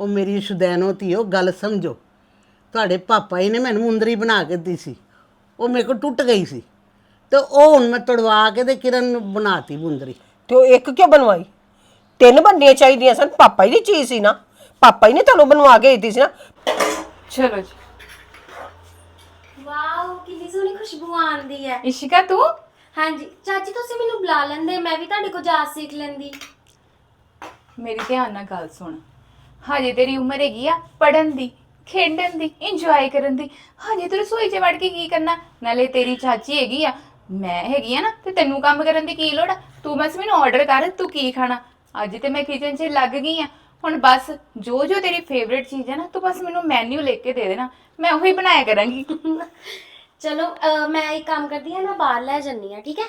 ਉਹ ਮੇਰੀ ਸ਼ੁਦੈਨੋ ਧੀਓ ਗੱਲ ਸਮਝੋ। ਤੁਹਾਡੇ ਪਾਪਾ ਜੀ ਨੇ ਮੈਨੂੰ ਮੁੰਦਰੀ ਬਣਾ ਕੇ ਦਿੱਤੀ ਸੀ। ਉਹ ਮੇਰੇ ਕੋਲ ਟੁੱਟ ਗਈ ਸੀ। ਤੇ ਉਹ ਹੁਣ ਮੈਂ ਤੜਵਾ ਕੇ ਤੇ ਕਿਰਨ ਨੂੰ ਬਣਾਤੀ ਮੁੰਦਰੀ। ਤੇ ਉਹ ਇੱਕ ਕਿਉਂ ਬਣਵਾਈ? ਤਿੰਨ ਬਣਨੀਆਂ ਚਾਹੀਦੀਆਂ ਸਨ। ਪਾਪਾ ਹੀ ਦੀ ਚੀਜ਼ ਸੀ ਨਾ। ਪਾਪਾ ਹੀ ਨੇ ਤੁਹਾਨੂੰ ਬਣਵਾ ਕੇ ਦਿੱਤੀ ਸੀ ਨਾ। ਚਲੋ ਜੀ। ਵਾਓ ਕਿੰਨੀ ਸੋਹਣੀ ਖੁਸ਼ਬੂ ਆਉਂਦੀ ਹੈ। ਇਸ਼ਿਕਾ ਤੂੰ? ਹਾਂਜੀ। ਚਾਚੀ ਤੁਸੀਂ ਮੈਨੂੰ ਬੁਲਾ ਲੈਂਦੇ। ਮੈਂ ਵੀ ਤੁਹਾਡੇ ਕੋਲ ਜਾ ਸਿੱਖ ਲੈਂਦੀ। ਮੇਰੀ ਧਿਆਨ ਨਾਲ ਗੱਲ ਸੁਣ। ਹਜੇ ਤੇਰੀ ਉਮਰ ਹੈਗੀ ਆ ਪੜਨ ਦੀ ਖੇਡਣ ਦੀ ਇੰਜੋਏ ਕਰਨ ਦੀ। ਹਜੇ ਤੂੰ ਰਸੋਈ 'ਚ ਵੜ ਕੇ ਕੀ ਕਰਨਾ? ਨਾਲੇ ਤੇਰੀ ਚਾਚੀ ਹੈਗੀ ਆ ਮੈਂ ਹੈਗੀ ਆ ਨਾ ਤੇ ਤੈਨੂੰ ਕੰਮ ਕਰਨ ਦੀ ਕੀ ਲੋੜ ਆ? ਤੂੰ ਬਸ ਮੈਨੂੰ ਆਰਡਰ ਕਰ ਤੂੰ ਕੀ ਖਾਣਾ? ਅੱਜ ਤੇ ਮੈਂ ਕਿਚਨ 'ਚ ਲੱਗ ਗਈ ਆ। ਹੁਣ ਬਸ ਜੋ ਜੋ ਤੇਰੀ ਫੇਵਰੇਟ ਚੀਜ਼ ਹੈ ਨਾ ਤੂੰ ਬਸ ਮੈਨੂੰ ਮੈਨੂ ਲਿਖ ਕੇ ਦੇ ਦੇਣਾ। ਮੈਂ ਉਹੀ ਬਣਾਇਆ ਕਰਾਂਗੀ। ਚਲੋ ਅਹ, ਮੈਂ ਇੱਕ ਕੰਮ ਕਰਦੀ ਹਾਂ ਮੈਂ ਬਾਹਰ ਲੈ ਜੰਨੀ ਆ ਠੀਕ ਹੈ?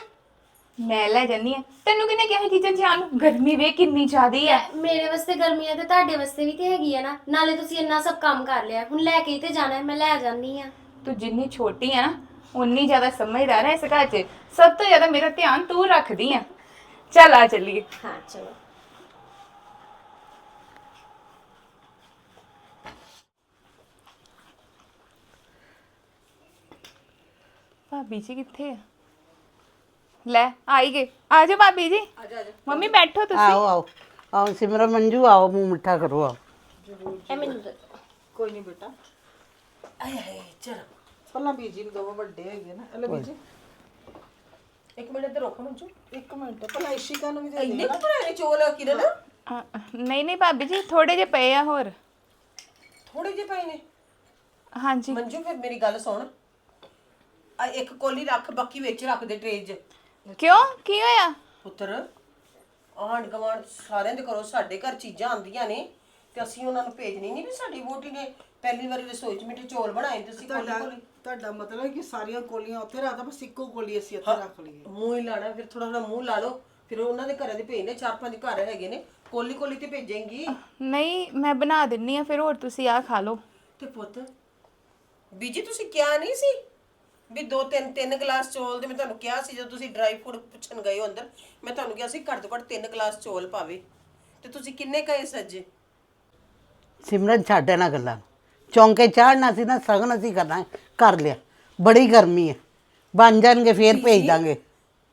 ਮੈਂ ਲੈ ਜੰਨੀ ਆ। ਤੈਨੂੰ ਕਿਹਨੇ ਕਿਹਾ ਕਿਚਨ 'ਚ ਆਉਣ ਨੂੰ ਗਰਮੀ ਵੇ ਕਿੰਨੀ ਜ਼ਿਆਦੀ ਆ। ਮੇਰੇ ਵਾਸਤੇ ਗਰਮੀ ਹੈ ਤੇ ਤੁਹਾਡੇ ਵਾਸਤੇ ਵੀ ਤੇ ਹੈਗੀ ਹੈ ਨਾ। ਨਾਲੇ ਤੁਸੀਂ ਇੰਨਾ ਸਭ ਕੰਮ ਕਰ ਲਿਆ। ਹੁਣ ਲੈ ਕੇ ਹੀ ਤੇ ਜਾਣਾ ਹੈ, ਮੈਂ ਲੈ ਜਾਨੀ ਆ। ਤੂੰ ਜਿੰਨੀ ਛੋਟੀ ਆ ਨਾ ਉਨੀ ਜ਼ਿਆਦਾ ਸਮਝਦਾਰ ਹੈ ਇਸ ਘਰ 'ਚ। ਸਭ ਤੋਂ ਜ਼ਿਆਦਾ ਮੇਰਾ ਧਿਆਨ ਤੂੰ ਰੱਖਦੀ ਆ। ਚੱਲ ਆ ਚੱਲੀਏ। ਹਾਂ ਚਲੋ। ਭਾਬੀ ਜੀ ਕਿੱਥੇ ਆ? ਲੈ ਆਈ ਗਏ। ਆ ਜਾਓ ਭਾਬੀ ਜੀ। ਮੰਮੀ ਬੈਠੋ ਤੁਸੀਂ। ਆਓ ਆਓ। ਆਓ ਸਿਮਰਨ ਮੰਜੂ ਆਓ ਮੂੰਹ ਮਿੱਠਾ ਕਰੋ ਆਓ। ਇਹ ਮੈਨੂੰ ਦੇ ਦਿਓ। ਕੋਈ ਨਹੀਂ ਬੇਟਾ। ਆਏ ਆਏ ਚਲ। ਪਹਿਲਾਂ ਬੀਜੀ ਨੂੰ ਦੋ ਵੱਡੇ ਹੈਗੇ ਨਾ। ਹਲੋ ਬੀਜੀ। ਇੱਕ ਮਿੰਟ ਤੇ ਰੁਕ ਮੰਜੂ। ਇੱਕ ਮਿੰਟ ਪਹਿਲਾਂ ਇਸ਼ਿਕਾ ਨੂੰ ਵੀ ਦੇ ਦੇ ਇੰਨੇ ਪੁਰਾਣੇ ਚੋਲ ਆ ਕਿਰਨ? ਅ, ਨਹੀਂ ਨਹੀਂ ਭਾਬੀ ਜੀ ਥੋੜੇ ਜਿਹੇ ਪਏ ਆ ਹੋਰ। ਥੋੜੇ ਜਿਹੇ ਪਏ ਨੇ? ਹਾਂਜੀ। ਮੰਜੂ ਫਿਰ ਮੇਰੀ ਗੱਲ ਸੁਣ। ਆ ਇੱਕ ਕੋਲੀ ਰੱਖ ਬਾਕੀ ਵਿੱਚ ਰੱਖ ਦੇ ਟ੍ਰੇ 'ਚ ਕਿਉਂ? ਕੀ ਹੋਇਆ? ਪੁੱਤਰ ਆਂਢ ਗਵਾਂਢ ਸਾਰਿਆਂ ਦੇ ਘਰੋਂ ਸਾਡੇ ਘਰ ਚੀਜ਼ਾਂ ਆਉਂਦੀਆਂ ਨੇ ਤੇ ਅਸੀਂ ਉਹਨਾਂ ਨੂੰ ਭੇਜਣੀ ਨਹੀਂ ਵੀ ਸਾਡੀ ਵੋਟੀ ਨੇ ਪਹਿਲੀ ਵਾਰੀ ਰਸੋਈ 'ਚ ਮਿੱਠੇ ਚੌਲ ਬਣਾਏ ਤੇ ਅਸੀਂ ਕੋਲੀ ਕੋਲੀ ਤੁਹਾਡਾ ਮਤਲਬ ਹੈ ਕਿ ਸਾਰੀਆਂ ਕੋਲੀਆਂ ਉੱਥੇ ਰੱਖਦਾ ਬਸ ਇੱਕੋ ਕੋਲੀ ਅਸੀਂ ਇੱਥੇ ਰੱਖ ਲਈਏ। ਮੂੰਹ ਹੀ ਲਾਣਾ ਫਿਰ ਥੋੜਾ ਥੋੜਾ ਮੂੰਹ ਲਾ ਲਓ ਫਿਰ ਉਹਨਾਂ ਦੇ ਘਰਾਂ ਦੇ ਭੇਜਨੇ ਚਾਰ ਪੰਜ ਘਰ ਹੈਗੇ ਨੇ ਕੋਲੀ ਕੋਲੀ ਤੇ ਭੇਜੇਂਗੀ। ਨਹੀਂ ਮੈਂ ਬਣਾ ਦਿੰਨੀ ਆ ਫਿਰ ਹੋਰ ਤੁਸੀਂ ਆ ਖਾ ਲਓ। ਤੇ ਪੁੱਤ ਬੀਜੀ ਤੁਸੀਂ ਕਿਹਾ ਨਹੀਂ ਸੀ? ਵੀ ਦੋ ਤਿੰਨ ਤਿੰਨ ਗਲਾਸ ਚੌਲ ਦੇ ਮੈਂ ਤੁਹਾਨੂੰ ਕਿਹਾ ਸੀ ਜਦੋਂ ਤੁਸੀਂ ਡਰਾਈ ਫੂਡ ਪੁੱਛਣ ਗਏ ਹੋ ਅੰਦਰ ਮੈਂ ਤੁਹਾਨੂੰ ਕਿਹਾ ਸੀ ਘੱਟ ਤੋਂ ਘੱਟ ਤਿੰਨ ਗਲਾਸ ਚੌਲ ਪਾਵੇ। ਤੇ ਤੁਸੀਂ ਕਿੰਨੇ ਕਹੇ ਸੱਜੇ ਸਿਮਰਨ ਛੱਡ ਇਹਨਾਂ ਗੱਲਾਂ ਨੂੰ। ਚੌਂਕੇ ਚਾੜਨਾ ਸੀ ਨਾ ਸਗਨ ਅਸੀਂ ਕਰਨਾ ਕਰ ਲਿਆ। ਬੜੀ ਗਰਮੀ ਹੈ। ਬਣ ਜਾਣਗੇ ਫੇਰ ਭੇਜ ਦਾਂਗੇ।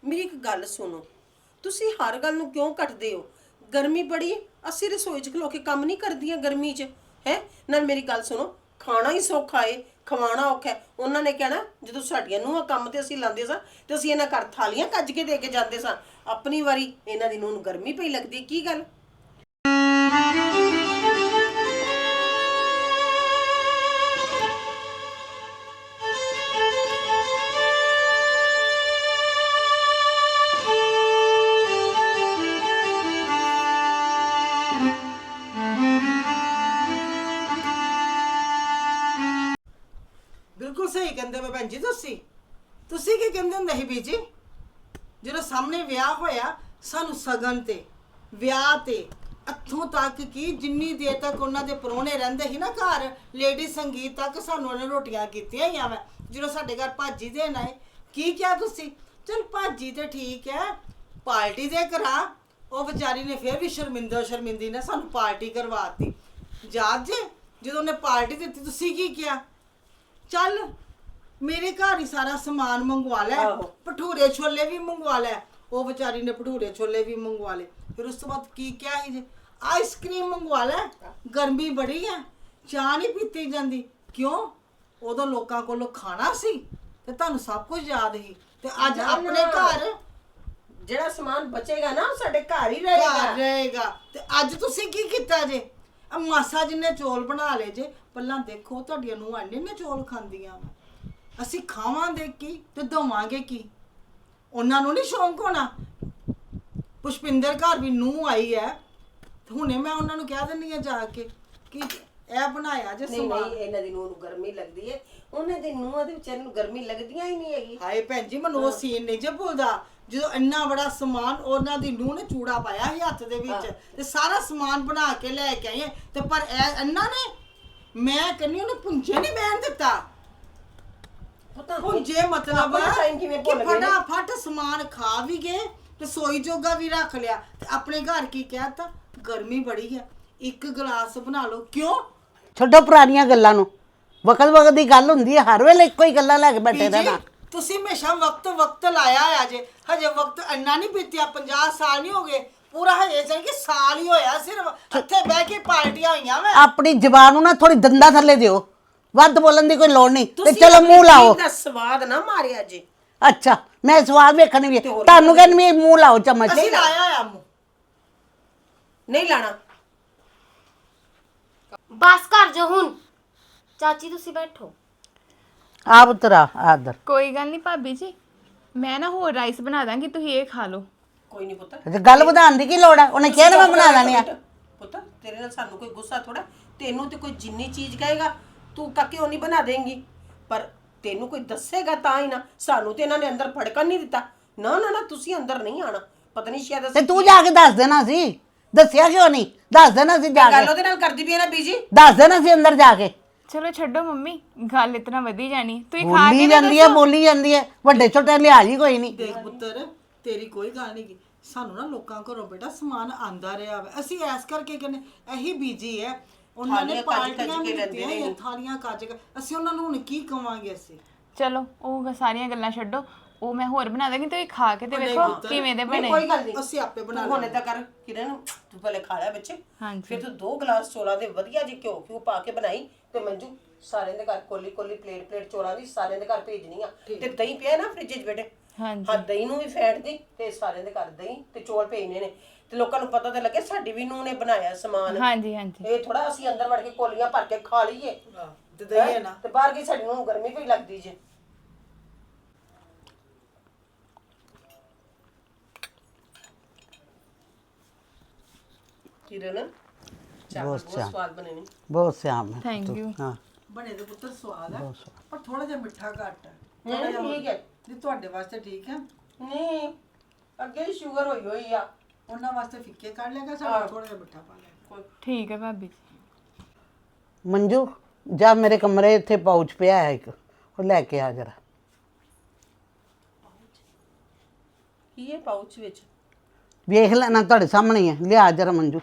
ਮੇਰੀ ਇੱਕ ਗੱਲ ਸੁਣੋ ਤੁਸੀਂ ਹਰ ਗੱਲ ਨੂੰ ਕਿਉਂ ਕੱਟਦੇ ਹੋ? ਗਰਮੀ ਬੜੀ ਹੈ, ਅਸੀਂ ਰਸੋਈ 'ਚ ਖਲੋ ਕੇ ਕੰਮ ਨਹੀਂ ਕਰਦੀਆਂ ਗਰਮੀ 'ਚ ਹੈ? ਨਾਲ ਮੇਰੀ ਗੱਲ ਸੁਣੋ ਖਾਣਾ ਹੀ ਸੌਖਾ ਏ ਖਵਾਉਣਾ ਔਖਾ ਹੈ। ਉਹਨਾਂ ਨੇ ਕਹਿਣਾ, ਜਦੋਂ ਸਾਡੀਆਂ ਨੂੰਹਾਂ ਕੰਮ ਤੇ ਅਸੀਂ ਲਾਉਂਦੇ ਸਾਂ, ਤੇ ਅਸੀਂ ਇਹਨਾਂ ਘਰ ਥਾਲੀਆਂ ਕੱਜ ਕੇ ਦੇ ਕੇ ਜਾਂਦੇ ਸਾਂ। ਆਪਣੀ ਵਾਰੀ ਇਹਨਾਂ ਦੀ ਨੂੰਹ ਨੂੰ ਗਰਮੀ ਪਈ ਲੱਗਦੀ ਕੀ ਗੱਲ? ਕਹਿੰਦੇ ਜਦੋਂ ਸਾਹਮਣੇ ਵਿਆਹ ਹੋਇਆ, ਸਾਨੂੰ ਸਗਨ ਤੇ, ਵਿਆਹ ਤੇ, ਇੱਥੋਂ ਤੱਕ ਕਿ ਜਿੰਨੀ ਦੇਰ ਤੱਕ ਉਹਨਾਂ ਦੇ ਪਰੋਣੇ ਰਹਿੰਦੇ ਸੀ ਨਾ ਘਰ ਲੇਡੀ ਸੰਗੀਤ ਤੱਕ ਸਾਨੂੰ ਉਹਨੇ ਰੋਟੀਆਂ ਕੀਤੀਆਂ ਹੀ ਆ ਜਦੋਂ ਸਾਡੇ ਘਰ ਭਾਜੀ ਦੇਣ ਆਏ ਕੀ ਕਿਹਾ ਤੁਸੀਂ? ਚਲ ਭਾਜੀ ਤੇ ਠੀਕ ਹੈ, ਪਾਰਟੀ ਦੇ ਕਰਾ, ਉਹ ਵਿਚਾਰੀ ਨੇ ਫਿਰ ਵੀ ਸ਼ਰਮਿੰਦਾ ਸ਼ਰਮਿੰਦੀ ਨੇ ਸਾਨੂੰ ਪਾਰਟੀ ਕਰਵਾਤੀ ਯਾਦ ਜੇ, ਜਦੋਂ ਉਹਨੇ ਪਾਰਟੀ ਦਿੱਤੀ, ਤੁਸੀਂ ਕੀ ਕਿਹਾ? ਚੱਲ ਮੇਰੇ ਘਰ ਹੀ ਸਾਰਾ ਸਮਾਨ ਮੰਗਵਾ ਲੈ। ਆਹੋ। ਭਟੂਰੇ ਛੋਲੇ ਵੀ ਮੰਗਵਾ ਲੈ। ਉਹ ਵਿਚਾਰੀ ਨੇ ਭਟੂਰੇ ਛੋਲੇ ਵੀ ਮੰਗਵਾ ਲਏ। ਫਿਰ ਉਸ ਤੋਂ ਬਾਅਦ ਕੀ ਕਿਹਾ ਸੀ ਜੇ? ਆਈਸਕ੍ਰੀਮ ਮੰਗਵਾ ਲੈ। ਗਰਮੀ ਬੜੀ ਹੈ ਚਾਹ ਨਹੀਂ ਪੀਤੀ ਜਾਂਦੀ। ਕਿਉਂ? ਉਦੋਂ ਲੋਕਾਂ ਕੋਲੋਂ ਖਾਣਾ ਸੀ ਤੇ ਤੁਹਾਨੂੰ ਸਭ ਕੁਝ ਯਾਦ ਸੀ। ਤੇ ਅੱਜ ਨਾ, ਆਪਣੇ ਨਾ। ਘਰ ਜਿਹੜਾ ਸਮਾਨ ਬਚੇਗਾ ਨਾ ਉਹ ਸਾਡੇ ਘਰ ਹੀ ਘਰ ਰਹੇਗਾ। ਰਹੇਗਾ ਤੇ ਅੱਜ ਤੁਸੀਂ ਕੀ ਕੀਤਾ ਜੇ? ਆ ਮਾਸਾ ਜਿੰਨੇ ਚੋਲ ਬਣਾ ਲਏ ਜੇ ਪੱਲਾਂ ਦੇਖੋ ਤੁਹਾਡੀਆਂ ਨੂੰ ਅੰਨੇ ਨੇ ਚੋਲ ਖਾਂਦੀਆਂ। ਵਾਂ। ਅਸੀਂ ਖਾਵਾਂਗੇ ਕੀ ਤੇ ਦਵਾਂਗੇ ਕੀ? ਉਹਨਾਂ ਨੂੰ ਨਹੀਂ ਸ਼ੌਂਕ ਹੋਣਾ। ਪੁਸ਼ਪਿੰਦਰ ਘਰ ਵੀ ਨੂੰ ਆਈ ਹੈ। ਤੇ ਹੁਣੇ ਮੈਂ ਉਹਨਾਂ ਨੂੰ ਕਹਿ ਦਿੰਦੀ ਆ ਜਾ ਕੇ ਕਿ ਇਹ ਬਣਾਇਆ ਜੇ ਨਹੀਂ ਸਮਾਨ। ਨਹੀਂ ਇਹਨਾਂ ਦੀ ਨੂੰਹ ਨੂੰ ਗਰਮੀ ਲੱਗਦੀ ਹੈ। ਉਹਨਾਂ ਦੀ ਨੂੰਹਾਂ ਦੇ ਵਿਚਾਰੇ ਨੂੰ ਗਰਮੀ ਲੱਗਦੀਆਂ ਹੀ ਨਹੀਂ ਹੈਗੀ ਹਾਏ ਭੈਣ ਜੀ ਮੈਨੂੰ ਉਹ ਸੀਨ ਨਹੀਂ ਜੇ ਭੁੱਲਦਾ। ਜਦੋਂ ਇੰਨਾ ਬੜਾ ਸਮਾਨ ਉਹਨਾਂ ਦੀ ਨੂੰਹ ਨੇ ਚੂੜਾ ਪਾਇਆ ਸੀ ਹੱਥ ਦੇ ਵਿੱਚ ਤੇ ਸਾਰਾ ਸਮਾਨ ਬਣਾ ਕੇ ਲੈ ਕੇ ਆਏ ਤੇ ਪਰ ਇਹ ਇਹਨਾਂ ਨੇ ਮੈਂ ਕਹਿੰਨੀ ਉਹਨੂੰ ਪੁੰਜੇ ਨਹੀਂ ਬਹਿਣ ਦਿੱਤਾ। ਪਤਾ ਮਤਲਬ ਆਪਣਾ time ਕਿਵੇਂ ਕਿ ਗਏ ਨੇ? ਫਟਾਫਟ ਸਮਾਨ ਖਾ ਵੀ ਗਏ ਤੇ ਸੋਈ ਜੋਗਾ ਵੀ ਰੱਖ ਲਿਆ ਤੇ ਆਪਣੇ ਘਰ ਕੀ ਕਹਿਤਾ ਗਰਮੀ ਬੜੀ ਹੈ ਇੱਕ ਗਲਾਸ ਬਣਾ ਲਓ। ਕਿਉਂ? ਛੱਡੋ ਪੁਰਾਣੀਆਂ ਗੱਲਾਂ ਨੂੰ। ਵਕਤ ਵਕਤ ਦੀ ਗੱਲ ਹੁੰਦੀ ਹੈ ਹਰ ਵੇਲੇ ਇੱਕੋ ਹੀ ਗੱਲਾਂ ਲੈ ਕੇ ਬੈਠੇ ਬੀਜੀ, ਰਹਿਣਾ। ਤੁਸੀਂ ਹਮੇਸ਼ਾ ਵਕਤ ਵਕਤ ਲਾਇਆ ਆ ਜੇ। ਹਜੇ ਵਕਤ ਇੰਨਾ ਨਹੀਂ ਬੀਤਿਆ 50 ਸਾਲ ਨਹੀਂ ਹੋ ਗਏ। ਪੂਰਾ ਹਜੇ ਜਾਈ ਕਿ ਸਾਲ ਹੀ ਹੋਇਆ ਸਿਰਫ। ਇੱਥੇ ਬਹਿ ਕੇ ਪਾਰਟੀਆਂ ਹੋਈਆਂ ਵਾ। ਆਪਣੀ ਜ਼ਬਾਨ ਨੂੰ ਨਾ ਥੋੜੀ ਦੰਦਾ ਥੱਲੇ ਦਿਓ। ਵੱਧ ਬੋਲਣ ਦੀ ਕੋਈ ਲੋੜ ਨਹੀਂ ਤੇ ਤੁਸੀਂ ਚਲੋ ਆਪਣੀ ਮੂੰਹ ਲਾਓ। ਜੀਭ ਦਾ ਸਵਾਦ ਨਾ ਮਾਰਿਆ ਜੇ। ਅੱਛਾ ਮੈਂ ਸਵਾਦ ਵੇਖਣ ਵੀ ਤੁਹਾਨੂੰ ਕਹਿੰਦੀ ਵੀ ਮੂੰਹ ਲਾਓ ਚਮਚ। ਅਸੀਂ ਲਾਇਆ ਆ ਮੂੰਹ। ਨਹੀਂ ਲਾਣਾ। ਬਸ ਕਰ ਜੋ ਹੁਣ। ਚਾਚੀ ਤੁਸੀਂ ਬੈਠੋ। ਆਪ ਉਤਰਾ ਆਦਰ ਕੋਈ ਗੱਲ ਨਹੀਂ ਭਾਬੀ ਜੀ ਮੈਂ ਨਾ ਹੋਰ ਰਾਈਸ ਬਣਾ ਦਾਂਗੀ ਤੁਸੀਂ ਇਹ ਖਾ ਲਓ। ਕੋਈ ਨਹੀਂ ਪੁੱਤ ਅੱਛਾ ਗੱਲ ਵਧਾਉਣ ਦੀ ਕੀ ਲੋੜ ਹੈ ਉਹਨੇ ਕਿਹਾ ਨਾ ਮੈਂ ਬਣਾ ਲੈਣੀ ਆ। ਪੁੱਤ ਤੇਰੇ ਨਾਲ ਸਾਨੂੰ ਕੋਈ ਗੁੱਸਾ ਥੋੜਾ ਤੈਨੂੰ ਤੇ ਕੋਈ ਜਿੰਨੀ ਚੀਜ਼ ਕਹੇਗਾ ਤੂੰ ਕਾਕੇ ਉਹ ਨਹੀਂ ਬਣਾ ਦੇਂਗੀ। ਪਰ ਤੈਨੂੰ ਕੋਈ ਦੱਸੇਗਾ ਤਾਂ ਹੀ ਨਾ। ਸਾਨੂੰ ਤੇ ਇਹਨਾਂ ਨੇ ਅੰਦਰ ਫੜਕਣ ਨਹੀਂ ਦਿੱਤਾ। ਨਾ ਨਾ ਨਾ ਤੁਸੀਂ ਅੰਦਰ ਨਹੀਂ ਆਣਾ ਪਤਾ ਨਹੀਂ ਸ਼ਾਇਦ ਤੇ ਅਸੀਂ ਤੂੰ ਜਾ ਕੇ ਦੱਸ ਦੇਣਾ ਸੀ। ਦੱਸਿਆ ਕਿਉਂ ਨਹੀਂ? ਦੱਸ ਦੇਣਾ ਸੀ ਜਾ ਗੱਲ ਕੇ। ਉਹਦੇ ਨਾਲ ਕਰਦੀ ਪਈ ਹੈ ਨਾ ਬੀਜੀ। ਦੱਸ ਦੇਣਾ ਸੀ ਅੰਦਰ ਜਾ ਕੇ। ਚਲੋ ਛੱਡੋ ਮੰਮੀ ਗੱਲ ਇਤਨਾ ਵਧੀ ਜਾਣੀ। ਤੁਸੀਂ ਖਾ ਬੋਲੀ ਕੇ ਜਾਂਦੀ ਹੈ ਬੋਲੀ ਜਾਂਦੀ ਹੈ ਵੱਡੇ ਛੋਟੇ ਲਿਹਾਜ਼ ਹੀ ਕੋਈ ਨਹੀਂ। ਦੇਖ ਪੁੱਤਰ ਤੇਰੀ ਕੋਈ ਗੱਲ ਨਹੀਂ ਗੀ। ਸਾਨੂੰ ਨਾ ਲੋਕਾਂ ਘਰੋਂ ਬੇਟਾ ਸਮਾਨ ਆਂਦਾ ਰਿਹਾ ਵਾ। ਅਸੀਂ ਐਸ ਕਰਕੇ ਕਹਿੰਦੇ ਇਹੀ ਬੀਜੀ ਹੈ। ਉਹਨਾਂ ਨੇ ਥਾਲੀਆਂ ਪਾਰਟੀਆਂ ਕੇ ਵੀ ਲੈਂਦੇ ਨੇ। ਇਹ ਥਾਲੀਆਂ ਕੱਜ ਕੇ। ਅਸੀਂ ਉਹਨਾਂ ਨੂੰ ਹੁਣ ਕੀ ਕਵਾਂਗੇ ਅਸੀਂ? ਚਲੋ ਉਹ ਸਾਰੀਆਂ ਗੱਲਾਂ ਛੱਡੋ। ਉਹ ਮੈਂ ਹੋਰ ਬਣਾ ਦਾਂਗੀ ਤੁਸੀਂ ਖਾ ਕੇ ਤੇ ਵੇਖੋ ਕਿਵੇਂ ਦੇ ਬਣੇ। ਕੋਈ ਗੱਲ ਨਹੀਂ। ਅਸੀਂ ਆਪੇ ਬਣਾ ਤੂੰ ਹੁਣ ਏਦਾਂ ਕਰ ਕਿਰਨ ਤੂੰ ਪਹਿਲੇ ਖਾ ਲੈ ਬੱਚੇ ਹਾਂਜੀ। ਫਿਰ ਤੂੰ ਦੋ ਗਲਾਸ ਚੋਲਾਂ ਦੇ ਵਧੀਆ ਜੀ ਘਿਓ ਘਿਓ ਪਾ ਕੇ ਬਣਾਈ ਤੇ ਮੰਜੂ ਸਾਰਿਆਂ ਦੇ ਘਰ ਕੋਲੀ ਕੋਲੀ ਪਲੇਟ ਪਲੇਟ ਚੋਲਾਂ ਦੀ ਸਾਰਿਆਂ ਦੇ ਘਰ ਭੇਜਣੀ ਆ। ਤੇ ਦਹੀਂ ਪਿਆ ਨਾ ਫ੍ਰਿਜ 'ਚ ਬੇਟੇ। ਹਾਂਜੀ। ਹਾਂ ਦਹੀਂ ਨੂੰ ਵੀ ਫੈਟ ਦੀ ਤੇ ਸਾਰਿਆਂ ਦੇ ਘਰ ਦਹੀਂ ਤੇ ਚੌਲ ਭੇਜਨੇ ਨੇ। ਤੇ ਲੋਕਾਂ ਨੂੰ ਪਤਾ ਤਾਂ ਲੱਗੇ ਸਾਡੀ ਵੀ ਨੂੰ ਨੇ ਬਣਾਇਆ ਸਮਾਨ। ਹਾਂਜੀ ਹਾਂਜੀ। ਇਹ ਥੋੜਾ ਅਸੀਂ ਅੰਦਰ ਵੜ ਕੇ ਕੋਲੀਆਂ ਭਰ ਕੇ ਖਾ ਲਈਏ। ਤੇ ਦਈਏ ਨਾ। ਤੇ ਬਾਹਰ ਕੀ ਸਾਡੀ ਨੂੰ ਗਰਮੀ ਪਈ ਲੱਗਦੀ ਜੇ। ਕਿਰਨ ਚਾਵਲ ਬਹੁਤ ਸਵਾਦ ਬਣੇ ਨੇ। ਬਹੁਤ ਸਿਆਮ ਹੈ ਥੈਂਕ ਯੂ ਹਾਂ। ਬਣੇ ਦੇ ਪੁੱਤਰ ਸਵਾਦ ਹੈ ਪਰ ਥੋੜਾ ਜਿਹਾ ਮਿੱਠਾ ਘੱਟ ਹੈ ਨਹੀਂ ਠੀਕ ਹੈ। ਨਹੀਂ ਤੁਹਾਡੇ ਵਾਸਤੇ ਠੀਕ ਹੈ। ਨਹੀਂ ਅੱਗੇ ਹੀ ਸ਼ੂਗਰ ਹੋਈ ਹੋਈ ਆ। ਉਹਨਾਂ ਵਾਸਤੇ ਫਿੱਕੇ ਕੱਢ ਲਿਆਗਾ ਸਾਡਾ ਥੋੜਾ ਜਿਹਾ ਮਿੱਠਾ ਪਾ ਲਿਆ ਠੀਕ ਹੈ ਭਾਬੀ ਜੀ। ਮੰਜੂ ਜਾ ਮੇਰੇ ਕਮਰੇ ਇੱਥੇ ਪਾਉਚ ਪਿਆ ਹੈ ਇੱਕ ਉਹ ਲੈ ਕੇ ਆ ਜਰਾ। ਕੀ ਹੈ ਪਾਉਚ ਵਿੱਚ? ਵੇਖ ਲੈਣਾ ਤੁਹਾਡੇ ਸਾਹਮਣੇ ਹੀ ਹੈ ਲਿਆ ਜਰਾ ਮੰਜੂ।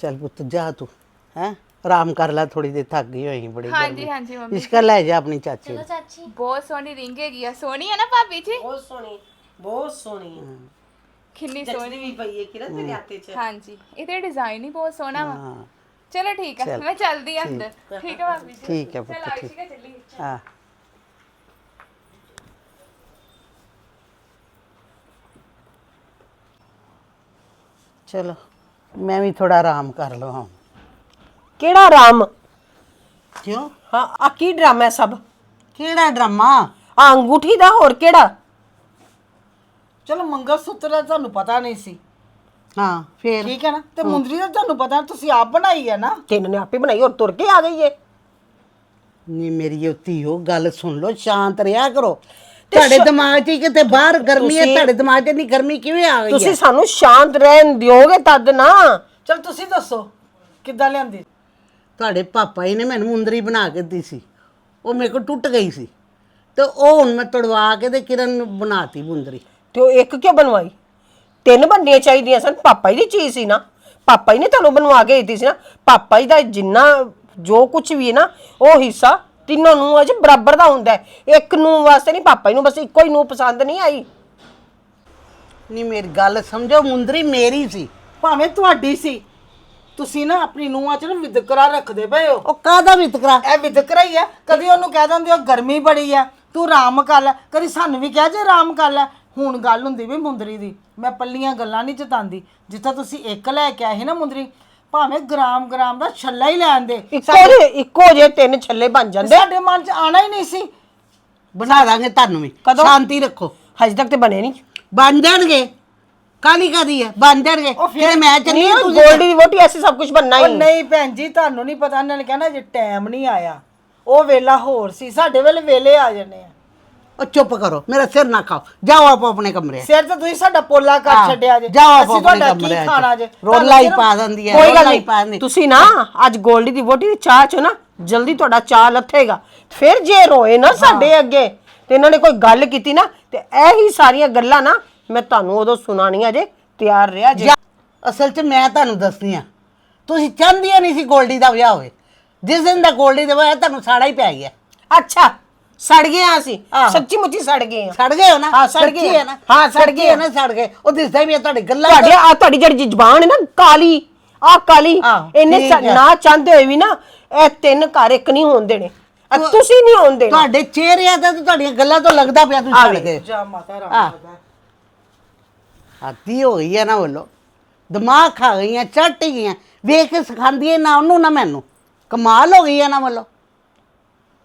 ਚੱਲ ਪੁੱਤ ਜਾ ਤੂੰ ਹੈ? ਆਰਾਮ ਕਰ ਲੈ ਥੋੜੀ ਦੇਰ ਥੱਕ ਗਈ ਹੋਈ ਬੜੀ ਹਾਂਜੀ ਹਾਂਜੀ ਮੰਮੀ। ਇਸ਼ਕਾ ਲੈ ਜਾ ਆਪਣੀ ਚਾਚੀ ਚਲੋ ਨੂੰ। ਚਾਚੀ। ਬਹੁਤ ਸੋਹਣੀ ਰਿੰਗ ਹੈਗੀ ਆ। ਸੋਹਣੀ ਹੈ ਨਾ ਭਾਬੀ ਜੀ? ਬਹੁਤ ਸੋਹਣੀ ਬਹੁਤ ਸੋਹਣੀ। ਹੈ। ਕਿੰਨੀ ਸੋਹਣੀ। ਜੱਚਦੀ ਵੀ ਪਈ ਹੈ ਕਿਰਨ ਤੇਰੇ ਹੱਥੇ 'ਚ? ਹਾਂਜੀ ਇਹਦੇ ਡਿਜ਼ਾਈਨ ਹੀ ਬਹੁਤ ਸੋਹਣਾ ਵਾ। ਹਾਂ। ਚਲੋ ਠੀਕ ਹੈ ਮੈਂ ਚੱਲਦੀ ਆ ਅੰਦਰ। ਠੀਕ। ਹੈ ਭਾਬੀ ਜੀ। ਠੀਕ ਹੈ ਚਲ ਪੁੱਤ ਠੀਕ। ਆਇਸ਼ਿਕਾ ਚੱਲੀ। ਹਾਂ। ਚਲੋ। ਮੈਂ ਵੀ ਥੋੜਾ ਆਰਾਮ ਕਰ ਲਵਾਂ। ਕਿਹੜਾ ਆਰਾਮ? ਕਿਉਂ? ਹਾਂ ਆ ਕੀ ਡਰਾਮਾ ਹੈ ਸਭ? ਕਿਹੜਾ ਡਰਾਮਾ? ਆ ਅੰਗੂਠੀ ਦਾ ਹੋਰ ਕਿਹੜਾ? ਚਲੋ ਮੰਗਲ ਸੂਤਰ ਦਾ ਤੁਹਾਨੂੰ ਪਤਾ ਨਹੀਂ ਸੀ। ਹਾਂ ਫੇਰ? ਠੀਕ ਹੈ ਨਾ? ਤੇ ਮੁੰਦਰੀ ਦਾ ਤੁਹਾਨੂੰ ਪਤਾ ਤੁਸੀਂ ਆਪ ਬਣਾਈ ਹੈ ਨਾ? ਤਿੰਨ ਨੇ ਆਪੇ ਬਣਾਈ ਔਰ ਤੁਰ ਕੇ ਆ ਗਈ ਏ। ਨੀ ਮੇਰੀ ਉਹ ਧੀਓ ਗੱਲ ਸੁਣ ਲਓ ਸ਼ਾਂਤ ਰਿਹਾ ਕਰੋ। ਤੁਹਾਡੇ ਦਿਮਾਗ 'ਚ ਹੀ ਕਿਤੇ ਬਾਹਰ ਗਰਮੀ ਹੈ ਤੁਹਾਡੇ ਦਿਮਾਗ 'ਚ ਨਹੀਂ ਗਰਮੀ ਕਿਵੇਂ ਆ ਗਈ ਹੈ? ਤੁਸੀਂ ਸਾਨੂੰ ਸ਼ਾਂਤ ਰਹਿਣ ਦਿਓਗੇ ਤਦ ਨਾ। ਚਲ ਤੁਸੀਂ ਦੱਸੋ ਕਿੱਦਾਂ ਲਿਆਂਦੀ? ਤੁਹਾਡੇ ਪਾਪਾ ਜੀ ਨੇ ਮੈਨੂੰ ਮੁੰਦਰੀ ਬਣਾ ਕੇ ਦਿੱਤੀ ਸੀ। ਉਹ ਮੇਰੇ ਕੋਲ ਟੁੱਟ ਗਈ ਸੀ। ਤੇ ਉਹ ਹੁਣ ਮੈਂ ਤੜਵਾ ਕੇ ਤੇ ਕਿਰਨ ਨੂੰ ਬਣਾਤੀ ਮੁੰਦਰੀ। ਤੇ ਉਹ ਇੱਕ ਕਿਉਂ ਬਣਵਾਈ? ਤਿੰਨ ਬਣਨੀਆਂ ਚਾਹੀਦੀਆਂ ਸਨ ਪਾਪਾ ਜੀ ਦੀ ਚੀਜ਼ ਸੀ ਨਾ। ਪਾਪਾ ਜੀ ਨੇ ਤੁਹਾਨੂੰ ਬਣਵਾ ਕੇ ਦਿੱਤੀ ਸੀ ਨਾ। ਪਾਪਾ ਜੀ ਦਾ ਜਿੰਨਾ ਜੋ ਕੁਝ ਵੀ ਹੈ ਨਾ ਉਹ ਹਿੱਸਾ ਤਿੰਨੋਂ ਨੂੰ ਅਜ ਬਰਾਬਰ ਦਾ ਹੁੰਦਾ ਹੈ। ਇੱਕ ਨੂੰ ਵਾਸਤੇ ਨਹੀਂ ਪਾਪਾ ਨੂੰ ਬਸ ਇੱਕੋ ਹੀ ਨੂੰ ਪਸੰਦ ਨਹੀਂ ਆਈ। ਨਹੀਂ ਮੇਰੀ ਗੱਲ ਸਮਝੋ ਮੁੰਦਰੀ ਮੇਰੀ ਸੀ ਭਾਵੇਂ ਤੁਹਾਡੀ ਸੀ। ਤੁਸੀਂ ਨਾ ਆਪਣੀ ਨੂੰਹਾਂ 'ਚ ਨਾ ਵਿਦਕਰਾ ਰੱਖਦੇ ਪਏ ਹੋ। ਉਹ ਕਾਹਦਾ ਵਿਤਕਰਾ? ਇਹ ਵਿਦਕਰਾ ਹੀ ਆ। ਕਦੀ ਉਹਨੂੰ ਕਹਿ ਦਿੰਦੇ ਹੋ ਗਰਮੀ ਬੜੀ ਆ ਤੂੰ ਆਰਾਮ ਕਰ ਲੈ। ਕਦੀ ਸਾਨੂੰ ਵੀ ਕਹਿ ਜੇ ਆਰਾਮ ਕਰ ਲੈ। ਹੁਣ ਗੱਲ ਹੁੰਦੀ ਵੀ ਮੁੰਦਰੀ ਦੀ। ਮੈਂ ਪੱਲੀਆਂ ਗੱਲਾਂ ਨਹੀਂ ਚਤਾਂਦੀ। ਜਿੱਥੇ ਤੁਸੀਂ ਇੱਕ ਲੈ ਕੇ ਆਏ ਸੀ ਨਾ ਮੁੰਦਰੀ ਭਾਵੇਂ ਗ੍ਰਾਮ ਗ੍ਰਾਮ ਦਾ ਛੱਲਾ ਹੀ ਲੈਣ ਦੇ। ਇੱਕੋ ਜੇ ਇੱਕੋ ਜੇ ਤਿੰਨ ਛੱਲੇ ਬਣ ਜਾਂਦੇ। ਸਾਡੇ ਮਨ 'ਚ ਆਣਾ ਹੀ ਨਹੀਂ ਸੀ। ਬਣਾ ਦਾਂਗੇ ਤੁਹਾਨੂੰ ਵੀ। ਕਦੋਂ? ਸ਼ਾਂਤੀ ਰੱਖੋ। ਹਜੇ ਤੱਕ ਤੇ ਬਣੇ ਨਹੀਂ। ਬਣ ਜਾਣਗੇ। ਕਾਲੀ ਕਾਦੀ ਹੈ? ਬਣ ਜਾਣਗੇ। ਫਿਰ ਮੈਂ ਚੱਲੀ ਹਾਂ, ਤੁਸੀਂ? ਗੋਲਡੀ ਦੀ ਵੋਟੀ ਐਸੀ ਸਭ ਕੁਝ ਬਣਨਾ ਉਹ ਹੀ ਨਹੀਂ ਭੈਣ ਜੀ ਤੁਹਾਨੂੰ ਨਹੀਂ ਪਤਾ ਇਹਨਾਂ ਨੇ ਕਹਿਣਾ ਜੇ ਟਾਈਮ ਨਹੀਂ ਆਇਆ। ਉਹ ਵੇਲਾ ਹੋਰ ਸੀ ਸਾਡੇ ਵੇਲੇ ਵੇਲੇ ਆ ਜਾਂਦੇ ਆ। ਉਹ ਚੁੱਪ ਕਰੋ ਮੇਰਾ ਸਿਰ ਨਾ ਖਾਓ। ਜਾਓ ਆਪੋ ਆਪਣੇ ਕਮਰੇ। ਸਿਰ ਤੇ ਤੁਸੀਂ ਸਾਡਾ ਪੋਲਾ ਕਰ ਛੱਡਿਆ ਜੇ। ਜਾਓ ਆਪੋ ਅਸੀਂ ਆਪਣੇ ਤੁਹਾਡਾ ਕੀ। ਖਾਣਾ ਜੇ? ਰੋਲਾ ਹੀ ਪਾ ਦਿੰਦੀ ਹੈ ਕੋਈ ਗੱਲ ਰੌਲਾ ਹੀ ਪਾ ਦਿੰਦੀ। ਨਹੀਂ ਤੁਸੀਂ ਨਾ ਅੱਜ ਗੋਲਡੀ ਦੀ ਵੋਟੀ ਦੀ ਚਾਹ ਚ ਨਾ ਜਲਦੀ ਤੁਹਾਡਾ ਚਾਹ ਲੱਥੇਗਾ। ਫਿਰ ਜੇ ਰੋਏ ਨਾ ਸਾਡੇ ਅੱਗੇ ਤੇ ਇਹਨਾਂ ਨੇ ਕੋਈ ਗੱਲ ਕੀਤੀ ਨਾ ਤੇ ਇਹ ਹੀ ਸਾਰੀਆਂ ਗੱਲਾਂ ਨਾ ਮੈਂ ਤੁਹਾਨੂੰ ਉਦੋਂ ਸੁਣਾਣੀਆਂ ਜੇ ਤਿਆਰ ਰਿਹਾ ਜੇ। ਜਾ- ਅਸਲ 'ਚ ਮੈਂ ਤੁਹਾਨੂੰ ਦੱਸਦੀ ਆ ਤੁਸੀਂ ਚਾਹੁੰਦੀਆਂ ਨਹੀਂ ਸੀ ਗੋਲਡੀ ਦਾ ਵਿਆਹ ਹੋਵੇ। ਜਿਸ ਦਿਨ ਦਾ ਗੋਲਡੀ ਦਾ ਵਿਆਹ ਹੋਇਆ, ਤੁਹਾਨੂੰ ਸਾੜਾ ਹੀ ਪੈ ਗਿਆ। ਅੱਛਾ ਸੜ ਗਏ ਹਾਂ ਅਸੀਂ। ਆਹੋ। ਸੱਚੀ ਮੁੱਚੀ ਸੜ ਗਏ ਹਾਂ ਸੜ ਗਏ ਹੋ ਨਾ? ਹਾਂ, ਸੜ ਸੱਚੀ ਗਏ ਹੈ ਨਾ? ਹਾਂ, ਸੜ ਸੱਚੀ ਗਏ ਹੈ ਨਾ ਸੜ ਗਏ। ਉਹ ਦਿਸਦਾ ਵੀ ਹੈ ਤੁਹਾਡੀ ਗੱਲਾਂ ਤੁਹਾਡੇ ਆ ਤੁਹਾਡੀ ਜਿਹੜੀ ਜ਼ਬਾਨ ਹੈ ਨਾ ਕਾਲੀ। ਆ ਕਾਲੀ। ਆਹੋ, ਇਹਨੇ ਠੀਕ ਹੈ। ਨਾ ਚਾਹੁੰਦੇ ਹੋਏ ਵੀ ਨਾ ਇਹ ਤਿੰਨ ਘਰ ਇੱਕ ਨਹੀਂ ਹੋਣ ਦੇਣੇ। ਆ ਤੁਸੀਂ ਨਹੀਂ ਹੋਣ ਦੇਣਾ। ਤੁਹਾਡੇ ਚਿਹਰਿਆਂ ਤੇ ਤੇ ਤੁਹਾਡੀਆਂ ਗੱਲਾਂ ਤੋਂ ਲੱਗਦਾ ਪਿਆ ਤੁਸੀਂ ਸੜ ਗਏ। ਜਾ ਮਾਤਾ ਰਾਮ ਹੋ ਗਈ ਹੈ ਨਾ ਬੋਲੋ ਦਿਮਾਗ ਖਾ ਗਈਆਂ ਚੱਟ ਹੀ ਗਈਆਂ। ਵੇਖ ਕੇ ਸਿਖਾਉਂਦੀ ਹੈ ਨਾ ਉਹਨੂੰ ਨਾ ਮੈਨੂੰ। ਕਮਾਲ ਹੋ ਗਈ ਹੈ ਨਾ ਬੋਲੋ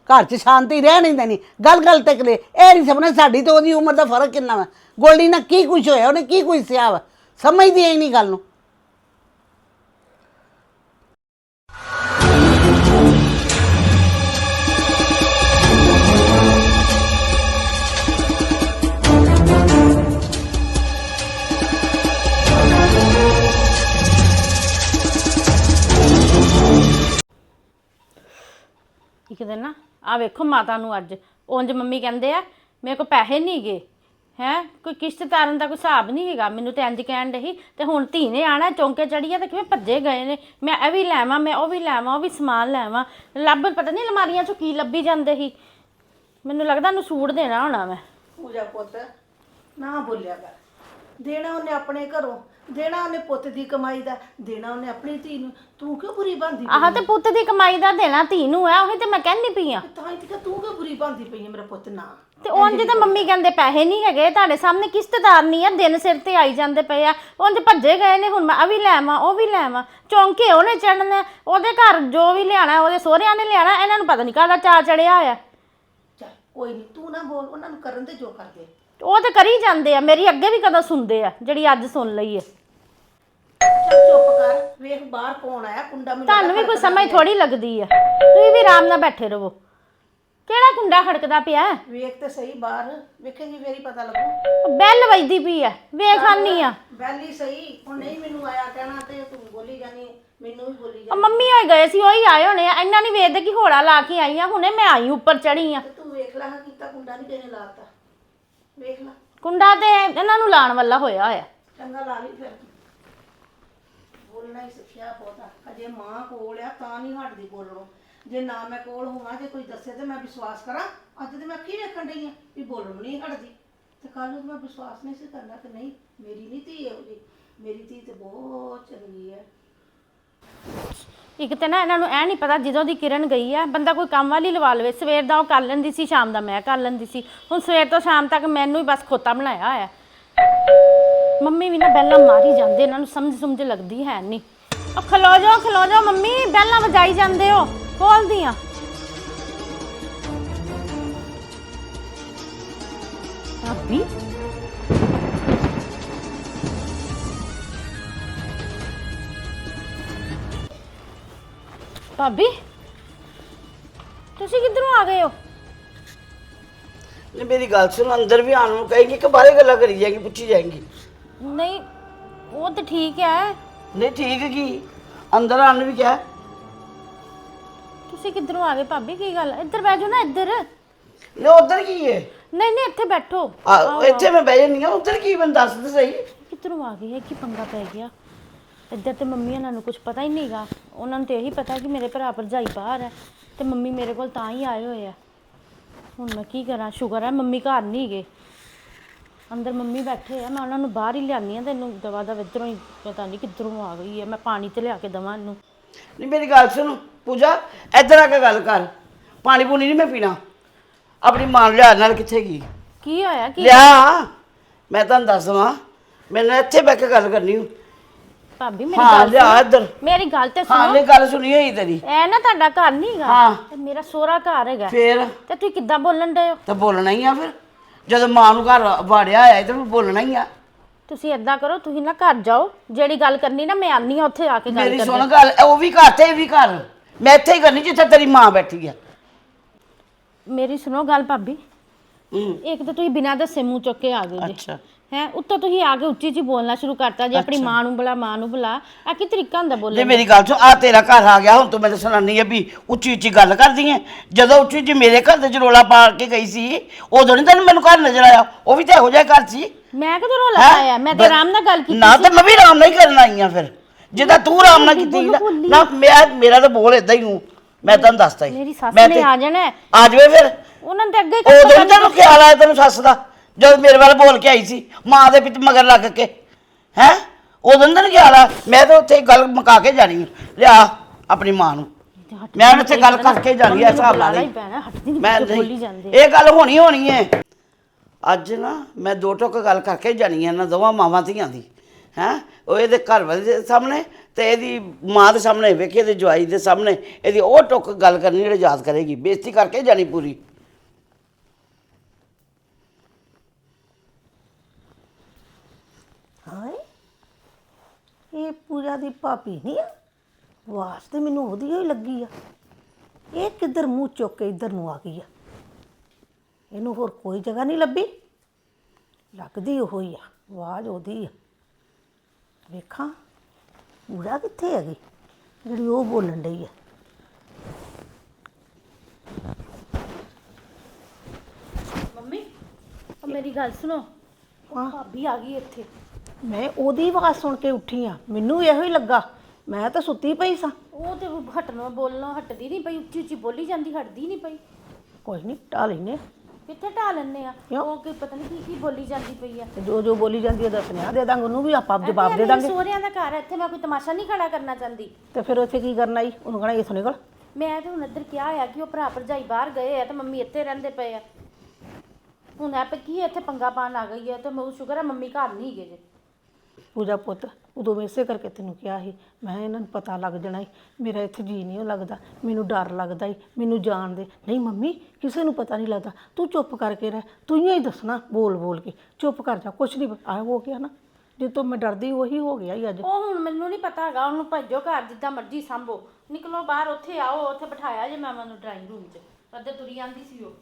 ਘਰ 'ਚ ਸ਼ਾਂਤੀ ਰਹਿ ਨਹੀਂ ਦੇਣੀ। ਗੱਲ ਗੱਲ ਤੱਕ ਲੈ ਇਹ ਨਹੀਂ ਸਮਝਣਾ ਸਾਡੀ ਤੇ ਉਹਦੀ ਉਮਰ ਦਾ ਫ਼ਰਕ ਕਿੰਨਾ ਵਾ। ਗੋਲਡੀ ਨਾਲ ਕੀ ਕੁਝ ਹੋਇਆ, ਉਹਨੇ ਕੀ ਕੁਝ ਸਿਆ ਵਾ। ਸਮਝਦੀ ਹੀ ਨਹੀਂ ਗੱਲ ਨੂੰ। ਆ ਵੇਖੋ ਮਾਤਾ ਨੂੰ ਅੱਜ। ਉਂਝ ਮੰਮੀ ਕਹਿੰਦੇ ਆ, ਮੇਰੇ ਕੋਲ ਪੈਸੇ ਨਹੀਂ ਗਏ ਹੈ? ਕੋਈ ਕਿਸ਼ਤ ਤਾਰਨ ਦਾ ਕੋਈ ਹਿਸਾਬ ਨਹੀਂ ਹੈਗਾ। ਮੈਨੂੰ ਤੇ ਇੰਜ ਕਹਿਣ ਡਈ, ਤੇ ਹੁਣ ਧੀ ਨੇ ਆਣਾ, ਚੌਂਕੇ ਚੜੀਆ ਤੇ ਕਿਵੇਂ ਭੱਜੇ ਗਏ ਨੇ? ਮੈਂ ਇਹ ਵੀ ਲੈਵਾਂ, ਮੈਂ ਉਹ ਵੀ ਲੈਵਾਂ, ਉਹ ਵੀ ਸਮਾਨ ਲੈਵਾਂ। ਲੱਭ, ਪਤਾ ਨਹੀਂ ਅਲਮਾਰੀਆਂ ਚੋਂ ਕੀ ਲੱਭੀ ਜਾਂਦੇ ਸੀ। ਮੈਨੂੰ ਲੱਗਦਾ ਉਹਨੂੰ ਸੂਟ ਦੇਣਾ ਹੋਣਾ ਮੈਂ। ਪੂਜਾ ਪੁੱਤ, ਨਾ ਬੋਲਿਆ ਕਰ। ਦੇਣਾ ਉਹਨੇ ਆਪਣੇ ਘਰੋਂ ਦੇਣਾ ਉਹਨੇ ਪੁੱਤ ਦੀ ਕਮਾਈ ਦਾ ਦੇਣਾ ਉਹਨੇ ਆਪਣੀ ਧੀ ਨੂੰ। ਤੂੰ ਕਿਉਂ ਬੁਰੀ ਬੰਦੀ ਆਹ ਤੇ ਪੁੱਤ ਦੀ ਕਮਾਈ ਦਾ ਦੇਣਾ ਧੀ ਨੂੰ ਆ ਉਹੀ ਤੇ ਮੈਂ ਕਹਿੰਦੀ ਪਈ ਆ। ਤਾਂ ਹੀ ਤੇ ਤੂੰ ਕਿਉਂ ਬੁਰੀ ਬੰਦੀ ਪਈ ਹੈ ਮੇਰਾ ਪੁੱਤ ਨਾ। ਤੇ ਉਂਝ ਤੇ ਮੰਮੀ ਕਹਿੰਦੇ ਪੈਸੇ ਨਹੀਂ ਹੈਗੇ ਤੁਹਾਡੇ ਸਾਹਮਣੇ ਕਿਸ਼ਤਦਾਰ ਨਹੀਂ ਆ ਦਿਨ ਸਿਰ ਤੇ ਆਈ ਜਾਂਦੇ ਪਏ ਆ। ਉਂਝ ਭੱਜੇ ਗਏ ਨੇ ਹੁਣ ਮੈਂ ਆ ਵੀ ਲੈਵਾਂ ਉਹ ਵੀ ਲੈਵਾਂ ਚੌਂਕੇ ਉਹਨੇ ਚੜਨਾ ਉਹਦੇ ਘਰ ਜੋ ਵੀ ਲਿਆਣਾ ਉਹਦੇ ਸਹੁਰਿਆਂ ਨੇ ਲਿਆਣਾ ਇਹਨਾਂ ਨੂੰ ਪਤਾ ਨਹੀਂ ਕਾਹਦਾ ਚਾ ਚੜਿਆ ਹੋਇਆ। ਚੱਲ ਕੋਈ ਨਹੀਂ ਤੂੰ ਨਾ ਬੋਲ ਉਹਨਾਂ ਨੂੰ ਕਰਨ ਦੇ ਜੋ ਕਰਦੇ। ਉਹ ਤੇ ਕਰੀ ਜਾਂਦੇ ਆ ਮੇਰੀ ਅੱਗੇ ਵੀ ਕਦੋਂ ਸੁਣਦੇ ਆ ਜਿਹੜੀ ਅੱਜ ਸੁਣ ਲਈ ਹੈ ਚੱਲ ਚੁੱਪ ਕਰ ਵੇਖ ਬਾਹਰ ਕੌਣ ਆਇਆ ਕੁੰਡਾ ਮੈਨੂੰ ਤੁਹਾਨੂੰ ਵੀ ਕੋਈ ਸਮਝ ਥੋੜੀ ਲੱਗਦੀ ਆ। ਤੁਸੀਂ ਵੀ ਆਰਾਮ ਨਾਲ ਬੈਠੇ ਰਹੋ। ਕਿਹੜਾ ਕੁੰਡਾ ਖੜਕਦਾ ਪਿਆ? ਵੇਖ ਤੇ ਸਹੀ ਬਾਹਰ ਵੇਖੇਂਗੀ ਫੇਰ ਹੀ ਪਤਾ ਲੱਗੂ। ਬੈਲ ਵੱਜਦੀ ਪਈ ਆ ਵੇਖ ਆਨੀ ਆ। ਬੈਲੀ ਸਹੀ ਹੁਣ ਨਹੀਂ ਮੈਨੂੰ ਆਇਆ ਕਹਿਣਾ ਤੇ ਤੂੰ ਬੋਲੀ ਜਾਨੀ ਮੈਨੂੰ ਵੀ ਬੋਲੀ ਜਾ ਉਹ ਮੰਮੀ ਹੋਏ ਗਏ ਸੀ ਉਹੀ ਆਏ ਹੋਣੇ ਆ ਇੰਨਾ ਨਹੀਂ ਵੇਖਦੇ ਕਿ ਹੋੜਾ ਲਾ ਕੇ ਆਈ ਆ ਹੁਣੇ ਮੈਂ ਆਈ ਉੱਪਰ ਚੜੀ ਆ। ਤੇ ਤੂੰ ਵੇਖ ਲੈ ਹਾਂ ਕੀਤਾ ਕੁੰਡਾ ਨਹੀਂ ਕਿਹਨੇ ਲਾਤਾ। ਵੇਖ ਲੈ। ਕੁੰਡਾ ਤੇ ਇਹਨਾਂ ਨੂੰ ਲਾਣ ਵਾਲਾ ਹੋਇਆ ਹੋਇਆ। ਚੰਗਾ ਲਾ ਲਈ ਫਿਰ। ਬੋਲਣਾ ਹੀ ਸਿੱਖਿਆ ਪੋਤਾ ਅਜੇ ਮਾਂ ਕੋਲ ਆ ਤਾਂ ਨਹੀਂ ਹਟਦੀ ਬੋਲਣੋਂ। ਜੇ ਨਾ ਮੈਂ ਕੋਲ ਹੋਵਾਂ ਜੇ ਕੋਈ ਦੱਸੇ ਤੇ ਮੈਂ ਵਿਸ਼ਵਾਸ ਕਰਾਂ। ਅੱਜ ਤੇ ਮੈਂ ਕੀ ਵੇਖਣ ਡਈ ਆ ਵੀ ਬੋਲਣੋਂ ਨਹੀਂ ਹਟਦੀ। ਤੇ ਕੱਲ ਨੂੰ ਮੈਂ ਵਿਸ਼ਵਾਸ ਨਹੀਂ ਸੀ ਕਰਨਾ ਕਿ ਨਹੀਂ ਮੇਰੀ ਨਹੀਂ ਧੀ ਇਹੋ ਜਿਹੀ। ਮੇਰੀ ਧੀ ਤੇ ਬਹੁਤ ਚੰਗੀ ਹੈ ਇੱਕ ਤੇ ਨਾ ਇਹਨਾਂ ਨੂੰ ਐ ਨਹੀਂ ਪਤਾ ਜਦੋਂ ਦੀ ਕਿਰਨ ਗਈ ਆ, ਬੰਦਾ ਕੋਈ ਕੰਮ ਵਾਲੀ ਲਵਾ ਲਵੇ। ਸਵੇਰ ਦਾ ਉਹ ਕਰ ਲੈਂਦੀ ਸੀ, ਸ਼ਾਮ ਦਾ ਮੈਂ ਕਰ ਲੈਂਦੀ ਸੀ। ਹੁਣ ਸਵੇਰ ਤੋਂ ਸ਼ਾਮ ਤੱਕ ਮੈਨੂੰ ਹੀ ਬਸ ਖੋਤਾ ਬਣਾਇਆ ਹੋਇਆ। ਮੰਮੀ ਵੀ ਨਾ ਬੈਲਾਂ ਮਾਰੀ ਜਾਂਦੇ, ਇਹਨਾਂ ਨੂੰ ਸਮਝ ਸਮਝ ਲੱਗਦੀ ਹੈ ਨਹੀਂ। ਉਹ ਖਲੋ ਜਾਓ ਖਲੋ ਜਾਓ ਮੰਮੀ, ਬੈਲਾਂ ਵਜਾਈ ਜਾਂਦੇ ਹੋ, ਖੋਲਦੀਆਂ। ਭਾਬੀ ਭਾਬੀ ਤੁਸੀਂ ਕਿੱਧਰੋਂ ਆ ਗਏ ਹੋ? ਨੇ ਮੇਰੀ ਗੱਲ ਸੁਣ ਅੰਦਰ ਵੀ ਆਉਣ ਨੂੰ ਕਹੇਗੀ ਕਿ ਬਾਹਰੇ ਗੱਲਾਂ ਕਰੀ ਜਾਏਗੀ ਪੁੱਛੀ ਜਾਏਗੀ। ਨਹੀਂ ਉਹ ਤਾਂ ਠੀਕ ਹੈ। ਨਹੀਂ ਠੀਕ ਕੀ? ਅੰਦਰ ਆਉਣ ਨੂੰ ਵੀ ਕਿਹਾ। ਤੁਸੀਂ ਕਿੱਧਰੋਂ ਆ ਗਏ ਭਾਬੀ ਕੀ ਗੱਲ? ਇੱਧਰ ਬਹਿ ਜਾਓ ਨਾ ਇੱਧਰ। ਨੇ ਉਧਰ ਕੀ ਹੈ? ਨਹੀਂ ਨਹੀਂ ਇੱਥੇ ਬੈਠੋ। ਆ, ਇੱਥੇ ਮੈਂ ਬਹਿ ਜਾਂਦੀ ਹਾਂ ਉਧਰ ਕੀ ਮੈਨੂੰ ਦੱਸ ਦੇ ਸਹੀ। ਕਿੱਧਰੋਂ ਆ ਗਈ ਹੈ? ਕੀ ਪੰਗਾ ਪੈ ਗਿਆ? ਇੱਧਰ ਤੇ ਮੰਮੀ ਉਹਨਾਂ ਨੂੰ ਕੁਝ ਪਤਾ ਹੀ ਨਹੀਂਗਾ ਉਹਨਾਂ ਨੂੰ ਤੇ ਇਹੀ ਪਤਾ ਕਿ ਮੇਰੇ ਭਰਾ ਭਰਜਾਈ ਬਾਹਰ ਹੈ ਤੇ ਮੰਮੀ ਮੇਰੇ ਕੋਲ ਤਾਂ ਹੀ ਆਏ ਹੋਏ ਆ। ਹੁਣ ਮੈਂ ਕੀ ਕਰਾਂ? ਸ਼ੁਕਰ ਹੈ ਮੰਮੀ ਘਰ ਨਹੀਂ ਗਏ। ਅੰਦਰ ਮੰਮੀ ਬੈਠੇ ਆ ਮੈਂ ਉਹਨਾਂ ਨੂੰ ਬਾਹਰ ਹੀ ਲਿਆਨੀ ਆ ਤੇ ਇਹਨੂੰ ਦਵਾ ਦਾ ਇੱਧਰੋਂ ਹੀ ਪਤਾ ਨਹੀਂ ਕਿੱਧਰੋਂ ਆ ਗਈ ਹੈ ਮੈਂ ਪਾਣੀ ਤੇ ਲਿਆ ਕੇ ਦਵਾਂ ਇਹਨੂੰ। ਨਹੀਂ ਮੇਰੀ ਗੱਲ ਸੁਣ ਪੂਜਾ ਇੱਧਰ ਆ ਕੇ ਗੱਲ ਕਰ। ਪਾਣੀ ਪੂਣੀ ਨਹੀਂ ਮੈਂ ਪੀਣਾ। ਆਪਣੀ ਮਾਂ ਲਿਆ ਨਾਲ ਕਿੱਥੇ ਗਈ? ਕੀ ਹੋਇਆ? ਕੀ ਲਿਆ। ਮੈਂ ਤੁਹਾਨੂੰ ਦੱਸ ਦਵਾਂ ਮੈਨੂੰ ਇੱਥੇ ਬਹਿ ਕੇ ਗੱਲ ਕਰਨੀ ਹੂੰ ਭਾਬੀ ਮੇਰੀ ਹਾਂ ਗੱਲ ਲਿਆ ਇੱਧਰ। ਮੇਰੀ ਗੱਲ ਤੇ ਹਾਂ ਸੁਣੋ। ਨੇ ਗੱਲ ਸੁਣੀ ਹੋਈ ਤੇਰੀ। ਇਹ ਨਾ ਤੁਹਾਡਾ ਘਰ ਨਹੀਂਗਾ ਹਾਂ। ਤੇ ਮੇਰਾ ਸੋਹਰਾ ਘਰ ਹੈਗਾ। ਫੇਰ? ਤੇ ਤੁਸੀਂ ਕਿੱਦਾਂ ਬੋਲਣ ਡਏ ਹੋ? ਤਾਂ ਬੋਲਣਾ ਹੀ ਆ ਫਿਰ। ਜਦੋਂ ਮਾਂ ਨੂੰ ਘਰ ਵਾੜਿਆ ਆਇਆ ਤਾਂ ਬੋਲਣਾ ਹੀ ਆ। ਤੁਸੀਂ ਏਦਾਂ ਕਰੋ ਤੁਸੀਂ ਨਾ ਘਰ ਜਾਓ। ਜਿਹੜੀ ਗੱਲ ਕਰਨੀ ਨਾ ਮੈਂ ਆਨੀ ਆ ਉੱਥੇ ਆ ਕੇ ਗੱਲ ਮੇਰੀ ਸੁਣ ਗੱਲ ਉਹ ਵੀ ਘਰ ਤੇ ਇਹ ਵੀ ਘਰ। ਮੈਂ ਇੱਥੇ ਹੀ ਕਰਨੀ ਜਿੱਥੇ ਤੇਰੀ ਮਾਂ ਬੈਠੀ ਆ। ਮੇਰੀ ਸੁਣੋ ਗੱਲ ਭਾਬੀ। ਹੂੰ। ਇੱਕ ਤਾਂ ਤੁਸੀਂ ਬਿਨਾਂ ਦੱਸੇ ਮੂੰਹ ਚੁੱਕ ਕੇ ਆ ਗਏ ਜੀ। ਅੱਛਾ। ਹੈ ਉੱਤੋਂ ਤੁਸੀਂ ਆ ਕੇ ਉੱਚੀ ਉੱਚੀ ਬੋਲਣਾ ਸ਼ੁਰੂ ਕਰਤਾ ਜੇ ਆਪਣੀ ਮਾਂ ਨੂੰ ਬੁਲਾ ਮਾਂ ਨੂੰ ਬੁਲਾ। ਆ ਕੀ ਤਰੀਕਾ ਹੁੰਦਾ ਜੇ ਬੋਲਣ ਦਾ? ਮੇਰੀ ਗੱਲ ਸੁਣ ਆ ਤੇਰਾ ਘਰ ਆ ਗਿਆ ਹੁਣ ਤੂੰ ਮੈਨੂੰ ਸੁਣਾਨੀ ਆ ਵੀ ਉੱਚੀ ਉੱਚੀ ਗੱਲ ਕਰਦੀ ਐ। ਜਦੋਂ ਉੱਚੀ ਉੱਚੀ ਮੇਰੇ ਘਰ ਦੇ ਚ ਰੋਲਾ ਪਾ ਕੇ ਗਈ ਸੀ ਉਦੋਂ ਨਹੀਂ ਤੈਨੂੰ ਮੈਨੂੰ ਘਰ ਨਜ਼ਰ ਆਇਆ। ਉਹ ਵੀ ਤਾਂ ਇਹੋ ਜਿਹਾ ਘਰ ਸੀ। ਮੈਂ ਕਦੋਂ ਰੋਲਾ ਹੈਂ? ਪਾਇਆ? ਮੈਂ ਤੇ ਆਰਾਮ ਨਾਲ ਗੱਲ ਕੀਤੀ ਨਾ ਤੇ ਮੈਂ ਵੀ ਆਰਾਮ ਨਾਲ ਹੀ ਕਰਨ ਆਈ ਆ ਫਿਰ। ਜਿੱਦਾਂ ਤੂੰ ਆਰਾਮ ਨਾਲ ਕੀਤੀ ਨਾ ਨਾ ਮੈਂ ਮੇਰਾ ਤਾਂ ਬੋਲ ਇਦਾਂ ਹੀ ਹੂੰ। ਮੈਂ ਤੁਹਾਨੂੰ ਦੱਸਦਾ ਹੀ। ਮੇਰੀ ਸੱਸ ਮੈਂ ਨੇ ਤੇ- ਆ ਜਾਣਾ। ਹੈ। ਆ ਜਾਵੇ ਫਿਰ। ਉਹਨਾਂ ਦੇ ਅੱਗੇ ਹੀ ਉਦੋਂ ਤੈਨੂੰ ਖਿਆਲ ਆਇਆ ਤੈਨੂੰ ਸੱਸ ਦਾ। ਜਦ ਮੇਰੇ ਵੱਲ ਬੋਲ ਕੇ ਆਈ ਸੀ ਮਾਂ ਦੇ ਪਿੱਛੇ ਮਗਰ ਲੱਗ ਕੇ। ਹੈ? ਉਦੋਂ ਨੀ ਤੈਨੂੰ ਖਿਆਲ ਆ? ਮੈਂ ਤਾਂ ਉੱਥੇ ਗੱਲ ਮੁਕਾ ਕੇ ਜਾਣੀ ਆ। ਲਿਆ ਆਪਣੀ ਮਾਂ ਨੂੰ। ਮੈਂ ਇੱਥੇ ਗੱਲ ਕਰਕੇ ਜਾਣੀ ਆ ਹਿਸਾਬ ਨਾਲ ਹੀ ਹੀ। ਨਹੀਂ ਮੈਂ ਬੋਲੀ ਜਾਂਦੇ ਇਹ ਗੱਲ ਹੋਣੀ ਹੋਣੀ ਹੈ ਅੱਜ ਨਾ ਮੈਂ ਦੋ ਟੁੱਕ ਗੱਲ ਕਰਕੇ ਜਾਣੀ ਆ ਇਹਨਾਂ ਦੋਵਾਂ ਮਾਵਾਂ ਧੀਆਂ ਦੀ। ਹੈ? ਉਹ ਇਹਦੇ ਘਰ ਵਾਲੇ ਦੇ ਸਾਹਮਣੇ ਤੇ ਇਹਦੀ ਮਾਂ ਦੇ ਸਾਹਮਣੇ ਵੇਖੀ ਇਹਦੇ ਜਵਾਈ ਦੇ ਸਾਹਮਣੇ। ਇਹਦੀ ਉਹ ਟੁੱਕ ਗੱਲ ਕਰਨੀ ਜਿਹੜੀ ਯਾਦ ਕਰੇਗੀ। ਬੇਇੱਜ਼ਤੀ ਕਰਕੇ ਜਾਣੀ ਪੂਰੀ ਹਾਏ ਇਹ ਪੂਜਾ ਦੀ ਭਾਪੀ ਨਹੀਂ ਆ? ਆਵਾਜ਼ ਤੇ ਮੈਨੂੰ ਉਹਦੀ ਹੀ ਲੱਗੀ ਆ। ਇਹ ਕਿੱਧਰ ਮੂੰਹ ਚੁੱਕ ਕੇ ਇੱਧਰ ਨੂੰ ਆ ਗਈ ਆ? ਇਹਨੂੰ ਹੋਰ ਕੋਈ ਜਗ੍ਹਾ ਨਹੀਂ ਲੱਭੀ? ਲੱਗਦੀ ਉਹ ਹੀ ਆ ਆਵਾਜ਼ ਉਹਦੀ ਆ। ਵੇਖਾਂ ਪੂਜਾ ਕਿੱਥੇ ਹੈਗੀ? ਜਿਹੜੀ ਉਹ ਬੋਲਣ ਡਈ ਆ। ਮੰਮੀ ਉਹ ਮੇਰੀ ਗੱਲ ਸੁਣੋ। ਹਾਂ। ਭਾਬੀ ਆ ਗਈ ਇੱਥੇ। ਮੈਂ ਉਹਦੀ ਆਵਾਜ਼ ਸੁਣ ਕੇ ਉੱਠੀ ਆ। ਮੈਨੂੰ ਇਹੋ ਹੀ ਲੱਗਾ। ਮੈਂ ਤਾਂ ਸੁੱਤੀ ਪਈ ਸਾਂ। ਉਹ ਤੇ ਹਟਣੋਂ ਬੋਲਣੋਂ ਹਟਦੀ ਨਹੀਂ ਪਈ ਉੱਚੀ ਉੱਚੀ ਬੋਲੀ ਜਾਂਦੀ ਹਟਦੀ ਨਹੀਂ ਪਈ। ਕੋਈ ਨਹੀਂ ਟਾ ਲੈਨੇ ਕਿੱਥੇ ਢਾ ਲੈਣੇ ਆ? ਕਿਉਂ? ਉਹ ਕੀ ਪਤਾ ਨਹੀਂ ਕੀ ਕੀ ਬੋਲੀ ਜਾਂਦੀ ਪਈ ਆ। ਜੋ ਜੋ ਬੋਲੀ ਜਾਂਦੀ ਹੈ ਦੱਸਣਿਆ ਦੇ ਦਾਂਗੇ ਉਹਨੂੰ ਵੀ ਆਪਾਂ ਜਵਾਬ ਦੇ ਦਾਂਗੇ। ਸਹੁਰਿਆਂ ਦਾ ਘਰ ਹੈ ਇੱਥੇ ਮੈਂ ਕੋਈ ਤਮਾਸ਼ਾ ਨਹੀਂ ਖੜਾ ਕਰਨਾ ਚਾਹੁੰਦੀ। ਤੇ ਫਿਰ ਉੱਥੇ ਕੀ ਕਰਨਾ ਈ ਉਹਨੂੰ ਕਹਣਾ ਇਥੋਂ ਨਿਕਲ। ਮੈਂ ਤੇ ਹੁਣ ਇੱਧਰ ਕਿਹਾ ਆ ਕਿ ਉਹ ਭਰਾ ਭਰਜਾਈ ਬਾਹਰ ਗਏ ਆ ਤੇ ਮੰਮੀ ਇੱਥੇ ਰਹਿੰਦੇ ਪਏ ਆ। ਹੁਣ ਐ ਇੱਥੇ ਪੰਗਾ ਪਾਣ ਆ ਗਈ ਹੈ ਤੇ ਮੈਨੂੰ ਸ਼ੁਕਰ ਹੈ ਮੰਮੀ ਘਰ ਨਹੀਂ ਗਏ ਜੇ। ਪੂਜਾ ਪੁੱਤ, ਉਦੋਂ ਮੈਂ ਇਸੇ ਕਰਕੇ ਤੈਨੂੰ ਕਿਹਾ ਸੀ, ਮੈਂ ਇਹਨਾਂ ਨੂੰ ਪਤਾ ਲੱਗ ਜਾਣਾ ਈ ਮੇਰਾ ਇੱਥੇ ਜੀ ਨਹੀਂ ਉਹ ਲੱਗਦਾ, ਮੈਨੂੰ ਡਰ ਲੱਗਦਾ ਈ ਮੈਨੂੰ ਜਾਣ ਦੇ। ਨਹੀਂ ਮੰਮੀ, ਕਿਸੇ ਨੂੰ ਪਤਾ ਨਹੀਂ ਲੱਗਦਾ, ਤੂੰ ਚੁੱਪ ਕਰਕੇ ਰਹਿ, ਤੂੰ ਹੀ ਦੱਸਣਾ ਬੋਲ ਬੋਲ ਕੇ, ਚੁੱਪ ਕਰ ਜਾ, ਕੁਛ ਨਹੀਂ ਆ ਹੋ ਗਿਆ ਨਾ, ਜੇ ਤੋਂ ਮੈਂ ਡਰਦੀ ਉਹੀ ਹੋ ਗਿਆ ਈ ਅੱਜ। ਉਹ ਹੁਣ ਮੈਨੂੰ ਨਹੀਂ ਪਤਾ ਹੈਗਾ, ਉਹਨੂੰ ਭੱਜੋ ਘਰ ਜਿੱਦਾਂ ਮਰਜ਼ੀ ਸੰਭੋ। ਨਿਕਲੋ ਬਾਹਰ, ਉੱਥੇ ਆਓ, ਉੱਥੇ ਬਿਠਾਇਆ ਜੇ ਮੈਂ ਮੈਨੂੰ ਡਰਾਇੰਗ ਰੂਮ 'ਚ, ਅੱਧੇ ਤੁਰੀ ਆਂਦੀ ਸੀ ਉਹ।